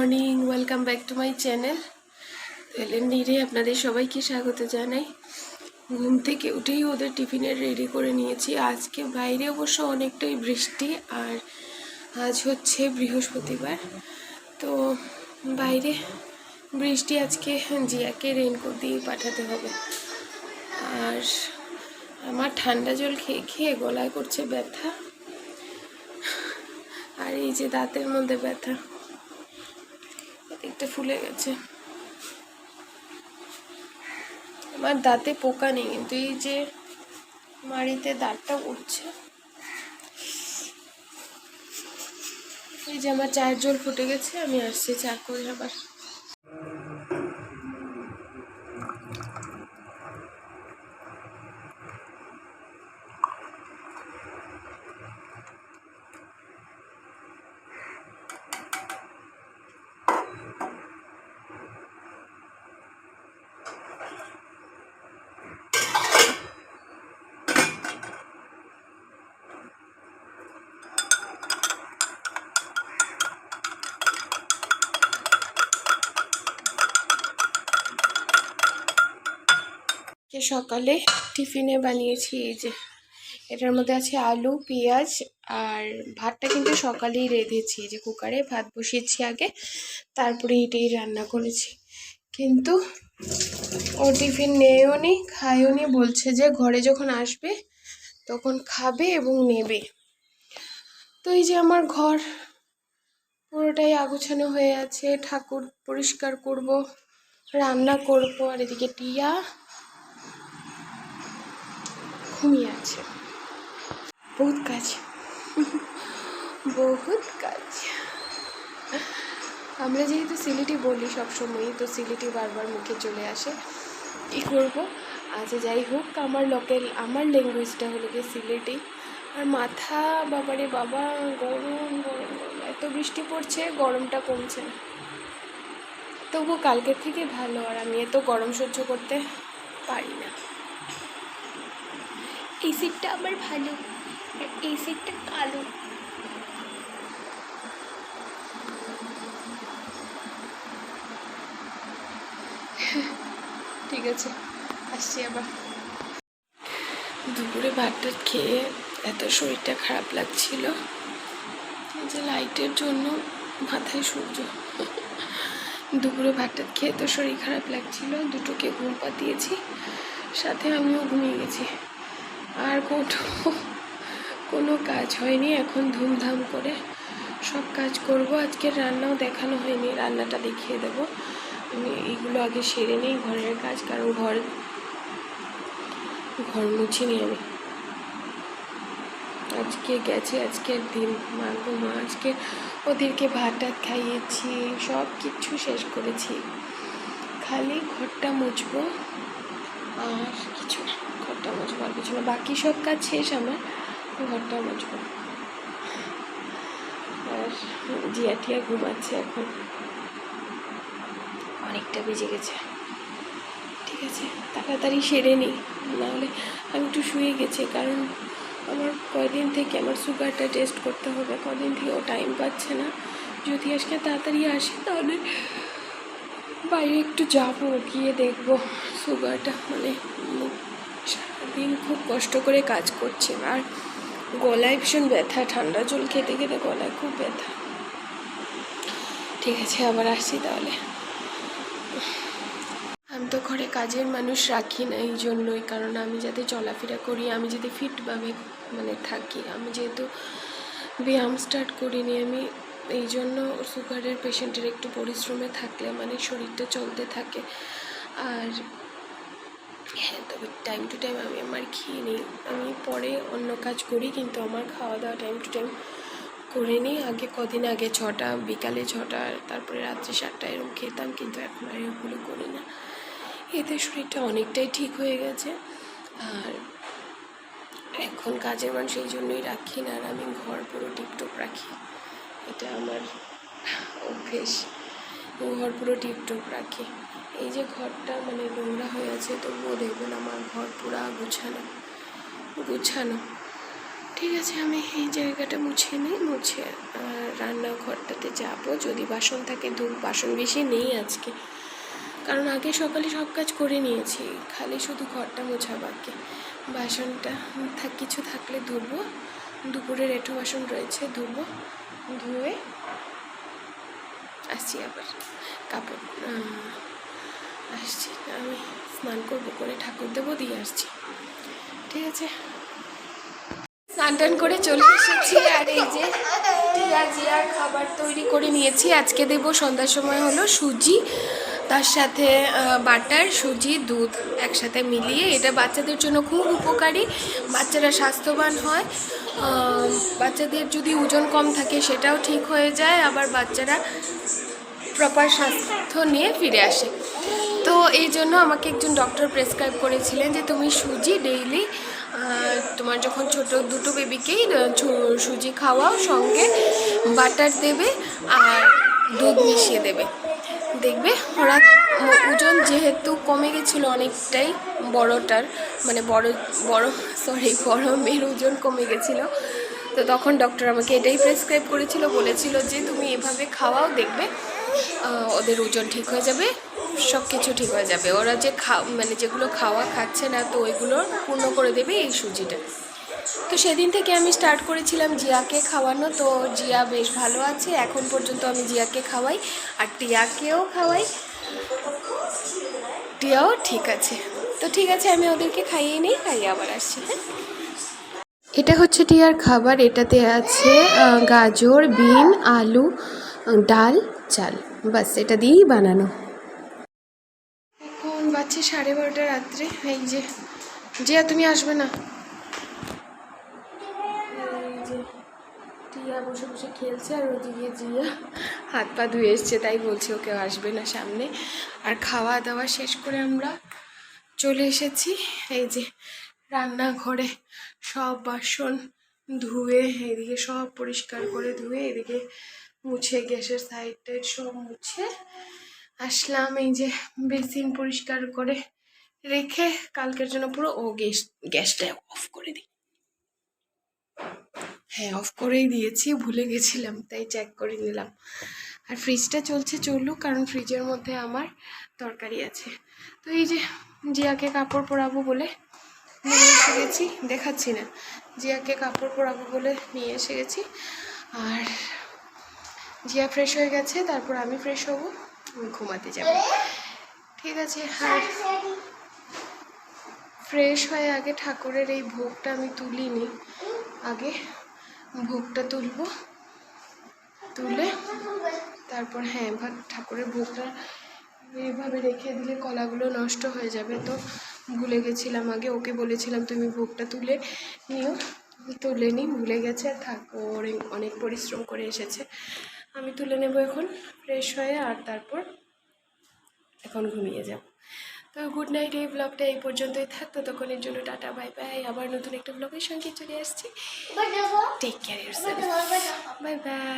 Welcome back to my channel. এলেন নিরে আপনাদের সবাইকে স্বাগত জানাই। ঘুম থেকে উঠেই ওদের টিফিনের রেডি করে নিয়েছি। আজকে বাইরে অবশ্য অনেকটাই বৃষ্টি, আর আজ হচ্ছে বৃহস্পতিবার। তো বাইরে বৃষ্টি আজকে জিয়াকে রেনকোট দিয়ে পাঠাতে হবে। আর আমার ঠান্ডা জল খেয়ে খেয়ে গলায় করছে ব্যথা। আর এই যে দাঁতের মধ্যে ব্যথা। একটা ফুলে গেছে। আমার দাঁতে পোকা নেই, কিন্তু এই যে মাড়িতে দাঁতটা উঠছে। এই যে আমার চায়ের জল ফুটে গেছে, আমি আসছি চা করে আবার। কে সকালে টিফিনে বানিয়েছি এই যে। এটার মধ্যে আছে আলু, পেঁয়াজ আর ভাতটা কিন্তু সকালেই রেঁধেছি। যে কুকারে ভাত বসিয়েছি আগে, তারপরে এটাই রান্না করেছি। কিন্তু ও টিফিন নেয়ও নি, খায়ও নি, বলছে যে ঘরে যখন আসবে তখন খাবে এবং নেবে। তো এই যে আমার ঘর, পুরোটাই আগুছানো হয়ে আছে, ঠাকুর পরিষ্কার করব, রান্না করব, আর এদিকে টিয়া ঘুমিয়ে আছে। বহুত কাজ। বহুত কাজ। আমরা যেহেতু সিলেটি বলি সবসময়ই, তো সিলেটি বারবার মুখে চলে আসে। কী করব? আচ্ছা যাই হোক, আমার লোকেল আমার ল্যাঙ্গুয়েজটা হলো গিয়ে সিলেটি। আর মাথা, বাবারে বাবা, গরম গরম এত বৃষ্টি পড়ছে, গরমটা কমছে। না তবু কালকের থেকে ভালো, আর আমি এত গরম সহ্য করতে পারি না। এই সিটটা আমার ভালো। আর এই সিটটা কালো। ঠিক আছে, আসছি আবার। দুপুরে ভাতটা খেয়ে এত শরীরটা খারাপ লাগছিল যে লাইটের জন্য মাথায় সূর্য। দুপুরে ভাতটা খেয়ে তো শরীর খারাপ লাগছিল, দুটোকে ঘুম পাতিয়েছি সাথে আমিও ঘুমিয়ে গেছি। আর কোনো কোনো কাজ হয়নি। এখন ধুমধাম করে সব কাজ করব। আজকে রান্নাও দেখানো হয়নি। রান্নাটা দেখিয়ে দেব। আমি এইগুলো আগে সেরে নিই ঘরের কাজ, কারণ ঘর ঘর মুছিনি আমি। আজকে গেছে আজকের দিন মা গো মা, আজকে ওদেরকে ভাত টাত খাইয়েছি, সব কিছু শেষ করেছি। খালি ঘরটা মুছবো, আর কিছু না। ঘরটা মুছবো আর কিছু না বাকি সব কাজ শেষ আমার। ঘরটা মুছবো আর জিয়া টিয়া ঘুমাচ্ছে এখন। অনেকটা বেজে গেছে। ঠিক আছে, তাড়াতাড়ি সেরে নিই নাহলে আমি একটু শুয়ে গেছি, কারণ আমার কয়দিন থেকে আমার সুগারটা টেস্ট করতে হবে। কদিন থেকে ও টাইম পাচ্ছে না। যদি আজকে তাড়াতাড়ি আসে, তাহলে বাইরে একটু যাব, গিয়ে দেখব সুগারটা মানে সারাদিন খুব কষ্ট করে কাজ করছে আর গলায় ভীষণ ব্যথা, ঠান্ডা জল খেতে খেতে গলায় খুব ব্যথা। ঠিক আছে, আবার আসছি তাহলে। আমি তো ঘরে কাজের মানুষ রাখি না এই জন্যই, কারণ আমি যাতে চলাফেরা করি, আমি যাতে ফিটভাবে মানে থাকি। আমি যেহেতু ব্যায়াম স্টার্ট করিনি, আমি এই জন্য সুগারের পেশেন্টের একটু পরিশ্রমে থাকলে মানে শরীরটা চলতে থাকে। আর হ্যাঁ তবে টাইম টু টাইম আমি আমার খেয়ে নিই। আমি পরে অন্য কাজ করি, কিন্তু আমার খাওয়া দাওয়া টাইম টু টাইম করে নিই। আগে কদিন আগে ছটা, বিকালে ছটা, তারপরে রাত্রি সাতটা এরকম খেতাম, কিন্তু এখন আর এগুলো করি না। এতে শরীরটা অনেকটাই ঠিক হয়ে গেছে। আর এখন কাজের মানুষ এই জন্যই রাখি না, আর আমি ঘর পুরো টিপটপ রাখি। এটা আমার অভ্যেস। ঘর পুরো টিপটপ রাখি। এই যে ঘরটা মানে নোংরা হয়ে আছে, তবুও দেখবেন আমার ঘর পুরো গুছানো গুছানো। ঠিক আছে, আমি এই জায়গাটা মুছে নিই, মুছে রান্নাঘরটাতে যাব। যদি বাসন থাকে দু বাসন বেশি নেই আজকে। কারণ আগে সকালে সব কাজ করে নিয়েছি, খালি শুধু ঘরটা মোছা বাকি। বাসনটা কিছু থাকলে ধুবো। দুপুরের এঁটো বাসন রয়েছে, ধুবো, ধুয়ে আসছি আবার। কাপড় আসছি, আমি স্নান করব করে ঠাকুর দেবো দিয়ে আসছি। ঠিক আছে? স্নান টান করে চলে এসেছি, আর এই যে টিয়া জিয়ার খাবার তৈরি করে নিয়েছি। আজকে দেব, সন্ধ্যার সময় হলো সুজি, তার সাথে বাটার, সুজি, দুধ একসাথে মিলিয়ে। এটা বাচ্চাদের জন্য খুব উপকারী, বাচ্চারা স্বাস্থ্যবান হয়। বাচ্চাদের যদি ওজন কম থাকে সেটাও ঠিক হয়ে যায়, আবার বাচ্চারা প্রপার স্বাস্থ্য নিয়ে ফিরে আসে। তো এই জন্য আমাকে একজন ডক্টর প্রেসক্রাইব করেছিলেন যে তুমি সুজি ডেইলি তোমার যখন ছোট দুটো বেবিকেই সুজি খাওয়াও সঙ্গে বাটার দেবে আর দুধ মিশিয়ে দেবে। দেখবে ওরা ওজন যেহেতু কমে গেছিল অনেকটাই, বড়টার মানে বড় বড় সরি বড় মেয়ের ওজন কমে গেছিল, তো তখন ডক্টর আমাকে এটাই প্রেসক্রাইব করেছিল, বলেছিল যে তুমি এভাবে খাওয়াও, দেখবে ওদের ওজন ঠিক হয়ে যাবে সব কিছু ঠিক হয়ে যাবে। ওরা যে খা মানে যেগুলো খাওয়া খাচ্ছে না, তো ওইগুলো পূর্ণ করে দেবে এই সুজিটা। তো সেদিন থেকে আমি স্টার্ট করেছিলাম জিয়াকে খাওয়ানো, তো জিয়া বেশ ভালো আছে। এখন পর্যন্ত আমি জিয়াকে খাওয়াই, আর টিয়াকেও খাওয়াই। টিয়াও ঠিক আছে। তো ঠিক আছে, আমি ওদেরকে খাইয়ে নিই, খাইয়ে আবার আসছি হ্যাঁ? এটা হচ্ছে টিয়ার খাবার। এটাতে আছে গাজর, বিন, আলু ডাল। চাল। বাস এটা দিয়েই বানানো। এখন বাচ্চা সাড়ে বারোটা রাত্রে। এই যে জিয়া তুমি আসবে না? এই যে টিয়া বসে বসে খেলছে আর ওদিকে জিয়া হাত পা ধুয়ে এসছে তাই বলছে ওকে আসবে না সামনে। আর খাওয়া দাওয়া শেষ করে আমরা চলে এসেছি। এই যে রান্নাঘরে সব বাসন ধুয়ে এদিকে সব পরিষ্কার করে ধুয়ে এদিকে মুছে, গ্যাসের সাইড টাইড সব মুছে। আসলাম এই যে বেসিন পরিষ্কার করে রেখে, কালকের জন্য পুরো, ও গ্যাস, গ্যাসটা অফ করে দিই। হ্যাঁ অফ করেই দিয়েছি, ভুলে গেছিলাম, তাই চেক করে নিলাম। আর ফ্রিজটা চলছে, চলুক, কারণ ফ্রিজের মধ্যে আমার তরকারি আছে। তো এই যে জিয়াকে কাপড় পরাবো বলে নিয়ে এসে গেছি, দেখাচ্ছি না। জিয়াকে কাপড় পরাবো বলে নিয়ে এসে গেছি। আর জিয়া ফ্রেশ হয়ে গেছে, তারপর আমি ফ্রেশ হব, আমি ঘুমাতে যাব। ঠিক আছে আর ফ্রেশ হয়ে আগে ঠাকুরের এই ভোগটা আমি তুলিনি, আগে ভোগটা তুলবো, তুলে তারপর হ্যাঁ ভাত ঠাকুরের ভোগটা এইভাবে রেখে দিলে কলাগুলো নষ্ট হয়ে যাবে। তো ভুলে গেছিলাম আগে, ওকে বলেছিলাম তুমি ভোগটা তুলে নিও। তুলে নি ভুলে গেছে ও অনেক- অনেক পরিশ্রম করে এসেছে। আমি তুলে নেব এখন ফ্রেশ হয়ে আর তারপর এখন ঘুমিয়ে যাব। তো গুড নাইট এই ব্লগটা এই পর্যন্তই থাকতো ততক্ষণের জন্য টাটা বাই বাই আবার নতুন একটা ব্লগের সঙ্গে চলে আসছি। Take care bye bye